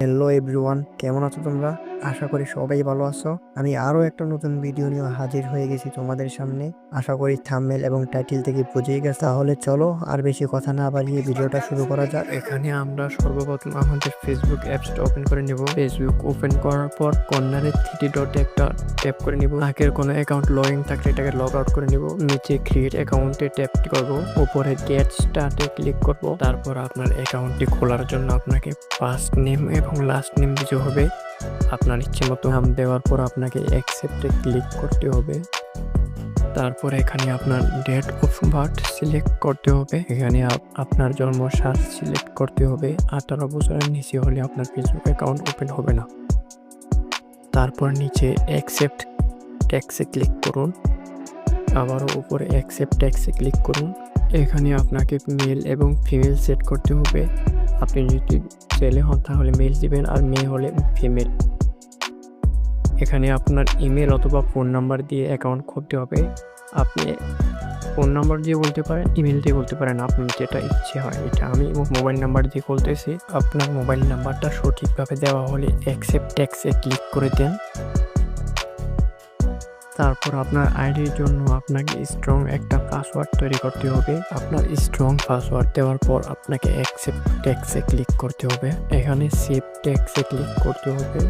Hello everyone কেমন আছো তোমরা? আশা করি সবাই ভালো আছো। আমি আরও একটা নতুন ভিডিও নিয়ে হাজির হয়ে গেছি তোমাদের সামনে। আশা করি থাম্বনেল এবং টাইটেল থেকে বুঝেই গেছে। তাহলে চলো আর বেশি কথা না বাড়িয়ে ভিডিওটা শুরু করা যাক। এখানে আমরা সর্বপ্রথম আমাদের ফেসবুক অ্যাপসটা ওপেন করে নিব। ফেসবুক ওপেন করার পর কর্নারে থ্রি ডটে একটা ট্যাপ করে নিব। আগের কোনো অ্যাকাউন্ট লগইন থাকলে এটাকে লগ আউট করে নিব। নিচে ক্রিয়েট অ্যাকাউন্টে ট্যাপ করব। উপরে গেট স্টার্টে ক্লিক করব। তারপর আপনার অ্যাকাউন্টটি খোলার জন্য আপনাকে ফার্স্ট নেম এবং লাস্ট নেম কিছু হবে। আপনার ইচ্ছে মতো নাম দেওয়ার পর আপনাকে অ্যাকসেপ্টে ক্লিক করতে হবে। তারপর এখানে আপনার ডেট অফ বার্থ সিলেক্ট করতে হবে। এখানে আপ- আপনার জন্ম সাল সিলেক্ট করতে হবে। আঠারো বছরের নিচে হলে আপনার ফেসবুক অ্যাকাউন্ট ওপেন হবে না। তারপর নিচে অ্যাকসেপ্ট ট্যাক্সে ক্লিক করুন। আবারও উপরে অ্যাকসেপ্ট ট্যাক্সে ক্লিক করুন। এখানে আপনাকে মেল এবং ফিমেল সেট করতে হবে। আপনি যদি ছেলে হন, তাহলে মেল দিবেন আর মেয়ে হলে ফিমেল এখানে আপনার ইমেল অথবা ফোন নাম্বার দিয়ে অ্যাকাউন্ট খুলতে হবে। আপনি ফোন নাম্বার দিয়ে বলতে পারেন ইমেল দিয়ে বলতে পারেন আপনার যেটা ইচ্ছে হয় এটা আমি মোবাইল নাম্বার দিয়ে খুলতেছি আপনার মোবাইল নাম্বারটা সঠিকভাবে দেওয়া হলে অ্যাকসেপ্ট ট্যাক্সে ক্লিক করে দেন। তারপর আপনার আইডির জন্য আপনাকে স্ট্রং একটা পাসওয়ার্ড তৈরি করতে হবে। আপনার স্ট্রং পাসওয়ার্ড দেওয়ার পর আপনাকে অ্যাকসেপ্ট ট্যাক্সে ক্লিক করতে হবে। এখানে সেভ ট্যাক্সে ক্লিক করতে হবে।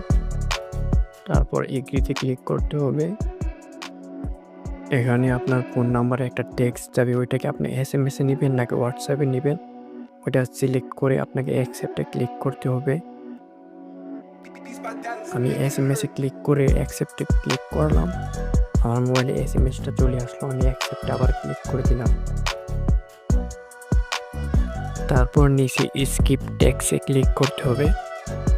তারপর এগ্রিতে ক্লিক করতে হবে। এখানে আপনার ফোন নাম্বারে একটা টেক্সট যাবে, ওইটাকে আপনি এস এম এসে নেবেন নাকি হোয়াটসঅ্যাপে নেবেন? ওইটা সিলেক্ট করে আপনাকে অ্যাকসেপ্টে ক্লিক করতে হবে। আমি এস এম এসে ক্লিক করে অ্যাকসেপ্টে ক্লিক করলাম। আমার মোবাইলে এস এম এসটা চলে আসলো, আমি অ্যাকসেপ্টে আবার ক্লিক করে দিলাম। তারপর নিচে স্কিপ ট্যাক্সে ক্লিক করতে হবে।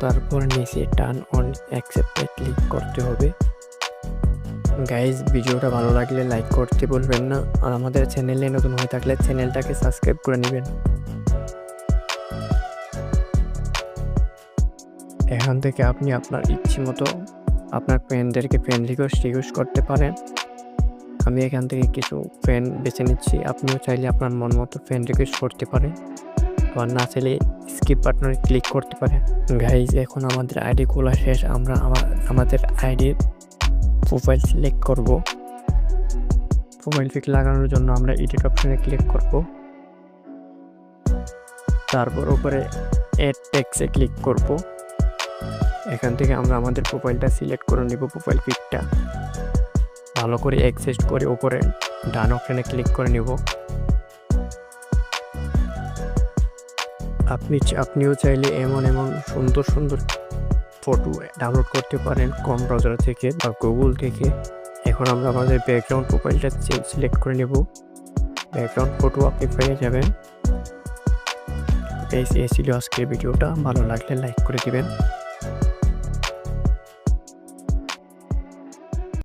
তারপর নিচে টার্ন অন অ্যাকসেপ্টে ক্লিক করতে হবে। গাইজ ভিডিওটা ভালো লাগলে লাইক করতে বলবেন না। আর আমাদের চ্যানেলে নতুন হয়ে থাকলে চ্যানেলটাকে সাবস্ক্রাইব করে নেবেন। এখান থেকে আপনি আপনার ইচ্ছে মতো আপনার ফ্রেন্ডদেরকে ফ্রেন্ড রিকোয়েস্ট রিকোয়েস্ট করতে পারেন। আমি এখান থেকে কিছু ফ্রেন্ড বেছে নিচ্ছি। আপনিও চাইলে আপনার মন মতো ফ্রেন্ড রিকোয়েস্ট করতে পারেন আবার না চাইলে স্কিপ বাটনে ক্লিক করতে পারেন। গাইজ এখন আমাদের আইডি খোলা শেষ। আমরা আমা- আমাদের আইডির প্রোফাইল সিলেক্ট করব। প্রোফাইল পিক লাগানোর জন্য আমরা এডিট অপশনে ক্লিক করব। তারপর উপরে এড টেক্সে ক্লিক করব। এখান থেকে আমরা আমাদের প্রোফাইলটা সিলেক্ট করে নিব প্রোফাইল পিকটা ভালো করে অ্যাডজাস্ট করে ওপরে ডান অপশনে ক্লিক করে নিব। আপনি আপনিও চাইলে এমন এমন সুন্দর সুন্দর ফটো ডাউনলোড করতে পারেন কম ব্রাউজার থেকে বা গুগল থেকে। এখন আমরা আমাদের ব্যাকগ্রাউন্ড প্রোফাইলটা সিলেক্ট করে নেব। ব্যাকগ্রাউন্ড ফটো আপনি পেয়ে যাবেন। এই ছিল আজকের ভিডিওটা। ভালো লাগলে লাইক করে দিবেন।